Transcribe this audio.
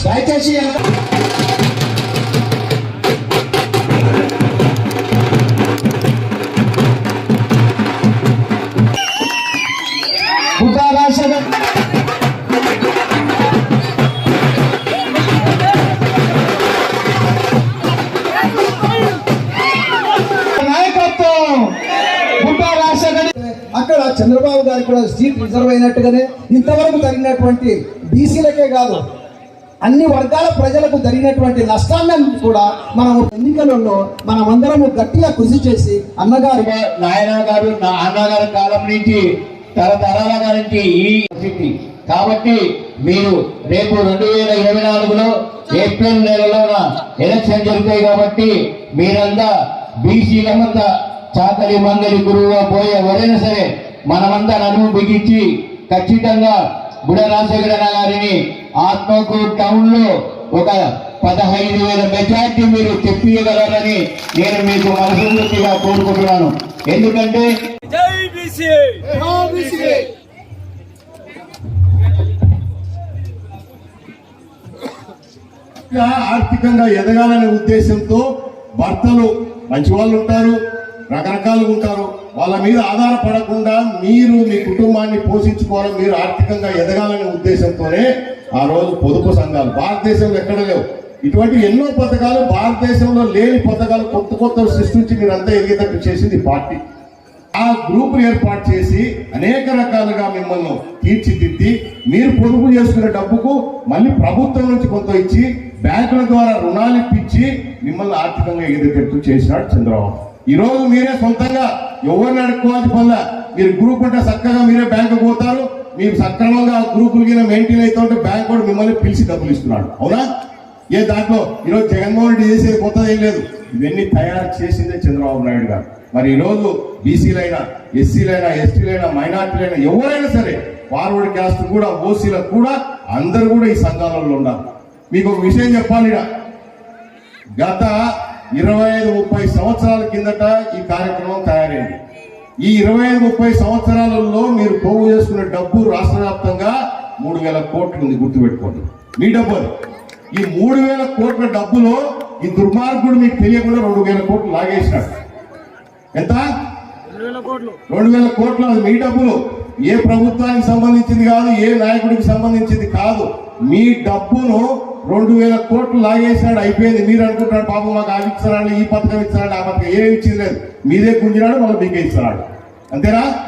దయచేసి అక్కడ చంద్రబాబు గారికి కూడా సీట్ రిజర్వ్ అయినట్టుగానే ఇంతవరకు జరిగినటువంటి బీసీలకే కాదు అన్ని వర్గాల ప్రజలకు జరిగినటువంటి నష్టాన్ని కూడా మనం ఎన్నికలలో మనమందరము గట్టిగా కృషి చేసి అన్నగారు నాయన గారు నా అన్నగారి కాలం నుంచి తరతరాల నుంచి ఈ కాబట్టి మీరు రేపు రెండు వేల ఇరవై నాలుగులో ఏప్రిల్ నెలలోన ఎలక్షన్ జరుగుతాయి కాబట్టి మీరంతా బీసీలమంతా చాకలి మంగలి గురువుగా పోయే ఎవరైనా సరే మనమంతా నడుము బిగించి ఖచ్చితంగా బుడ రాజశేఖర గారిని ఆత్మకూరు టౌన్లో ఒక పదహైదు వేల మెజార్టీ మీరు తెప్పియగలరని నేను మీకు మనస్ఫూర్తిగా కోరుకుంటున్నాను. ఎందుకంటే జై బీసీ! ఇంకా ఆర్థికంగా ఎదగాలనే ఉద్దేశంతో భర్తలు మంచి వాళ్ళు ఉంటారు. రకరకాలుగా ఉంటారు. వాళ్ళ మీద ఆధారపడకుండా మీరు మీ కుటుంబాన్ని పోషించుకోవడం మీరు ఆర్థికంగా ఎదగాలనే ఉద్దేశంతోనే ఆ రోజు పొదుపు సంఘాలు భారతదేశంలో ఎక్కడ లేవు. ఇటువంటి ఎన్నో పథకాలు భారతదేశంలో లేని పథకాలు కొత్త కొత్త సృష్టించి మీరంతా ఎదిగేటట్టు చేసింది పార్టీ. ఆ గ్రూప్ ఏర్పాటు చేసి అనేక రకాలుగా మిమ్మల్ని తీర్చిదిద్ది మీరు పొదుపు చేసుకునే డబ్బుకు మళ్ళీ ప్రభుత్వం నుంచి కొంత ఇచ్చి బ్యాంకుల ద్వారా రుణాలు ఇప్పించి మిమ్మల్ని ఆర్థికంగా ఎదిగేటట్టు చేసినాడు చంద్రబాబు. ఈ రోజు మీరే సొంతంగా ఎవరిని అడుక్కోవాల్సి పనుల? మీరు గ్రూప్ ఉంటే చక్కగా మీరే బ్యాంకు పోతారు. మీరు సక్రమంగా గ్రూపులు కింద మెయింటైన్ అవుతుంటే బ్యాంక్ కూడా మిమ్మల్ని పిలిచి డబ్బులు ఇస్తున్నాడు. అవునా? ఏ దాంట్లో ఈరోజు జగన్మోహన్ రెడ్డి చేసేది కొత్తది ఏం లేదు. ఇవన్నీ తయారు చేసిందే చంద్రబాబు నాయుడు గారు. మరి ఈ రోజు బీసీలైనా ఎస్సీలైనా ఎస్టీలైనా మైనార్టీలైనా ఎవరైనా సరే ఫార్వర్డ్ క్యాస్ట్ కూడా ఓసీలకు కూడా అందరూ కూడా ఈ సంఘాలలో ఉన్నారు మీకు ఒక విషయం చెప్పాలి ఈడ. గత ఇరవై ఐదు ముప్పై సంవత్సరాల కిందట ఈ కార్యక్రమం తయారైంది. ఈ ఇరవై ఐదు ముప్పై సంవత్సరాలలో మీరు పోగు చేసుకునే డబ్బు రాష్ట్ర వ్యాప్తంగా మూడు వేల కోట్లు ఉంది గుర్తుపెట్టుకోండి. మీ డబ్బు అది. ఈ మూడు వేల కోట్ల డబ్బులో ఈ దుర్మార్గుడు మీకు తెలియకుండా రెండు వేల కోట్లు లాగేసినాడు ఎంత? రెండు వేల కోట్లు. అది మీ డబ్బులు. ఏ ప్రభుత్వానికి సంబంధించింది కాదు ఏ నాయకుడికి సంబంధించింది కాదు. మీ డబ్బును రెండు వేల కోట్లు లాగేసినాడు అయిపోయింది. మీరు అనుకుంటున్నాడు పాపం మాకు ఆ ఇస్తున్నాడు ఈ పథకం ఇచ్చారా ఆ పథకం ఏమి ఇచ్చింది లేదు. మీదే గుంజినాడు మళ్ళీ మీకే ఇస్తున్నాడు. అంతేనా?